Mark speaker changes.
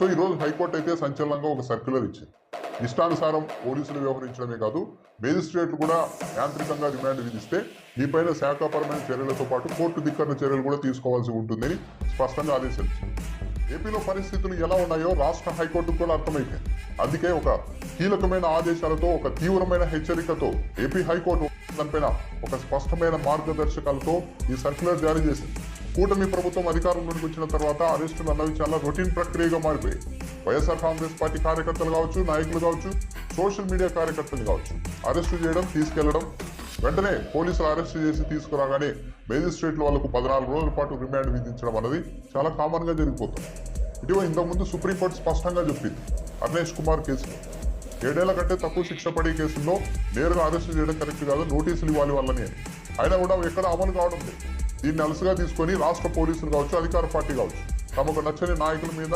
Speaker 1: So ఈ రోజు high court అయితే సంచలనంగా ఒక సర్క్యులర్ ఇచ్చింది. ఇష్టానుసారం పోలీసులు వ్యవహరించడమే కాదు మేజిస్ట్రేట్లు కూడా యాంత్రికంగా డిమాండ్ విధిస్తే మీపైన శాఖాపరమైన చర్యలతో పాటు కోర్టు ధిక్కరణ చర్యలు కూడా తీసుకోవాల్సి ఉంటుందని స్పష్టంగా ఆదేశించింది. ఏపీలో పరిస్థితులు ఎలా ఉన్నాయో రాష్ట్ర హైకోర్టుకు కూడా అర్థమైపోయింది. అందుకే ఒక కీలకమైన ఆదేశాలతో ఒక తీవ్రమైన హెచ్చరికతో ఏపీ హైకోర్టు దానిపైన ఒక స్పష్టమైన మార్గదర్శకాలతో ఈ సర్క్యులర్ జారీ చేసింది. కూటమి ప్రభుత్వం అధికారంలోకి వచ్చిన తర్వాత అరెస్టులు అన్నవి చాలా రొటీన్ ప్రక్రియగా మారిపోయాయి. వైఎస్ఆర్ కాంగ్రెస్ పార్టీ కార్యకర్తలు కావచ్చు నాయకులు కావచ్చు సోషల్ మీడియా కార్యకర్తలు కావచ్చు అరెస్టు చేయడం తీసుకెళ్ళడం వెంటనే పోలీసులు అరెస్ట్ చేసి తీసుకురాగానే మేజిస్ట్రేట్లు వాళ్ళకు పద్నాలుగు రోజుల పాటు రిమాండ్ విధించడం అనేది చాలా కామన్గా జరిగిపోతుంది. ఇటీవల ఇంతకుముందు సుప్రీంకోర్టు స్పష్టంగా చెప్పింది అర్నేష్ కుమార్ కేసులో. ఏడేళ్ళ కంటే తక్కువ శిక్ష పడే కేసుల్లో నేరుగా అరెస్ట్ చేయడం కరెక్ట్ కాదు నోటీసులు ఇవ్వాలి వాళ్ళని అని. అయినా కూడా ఎక్కడ అమలు కావడం లేదు. దీన్ని అలసుగా తీసుకొని రాష్ట్ర పోలీసులు కావచ్చు అధికార పార్టీ కావచ్చు తమకు నచ్చని నాయకుల మీద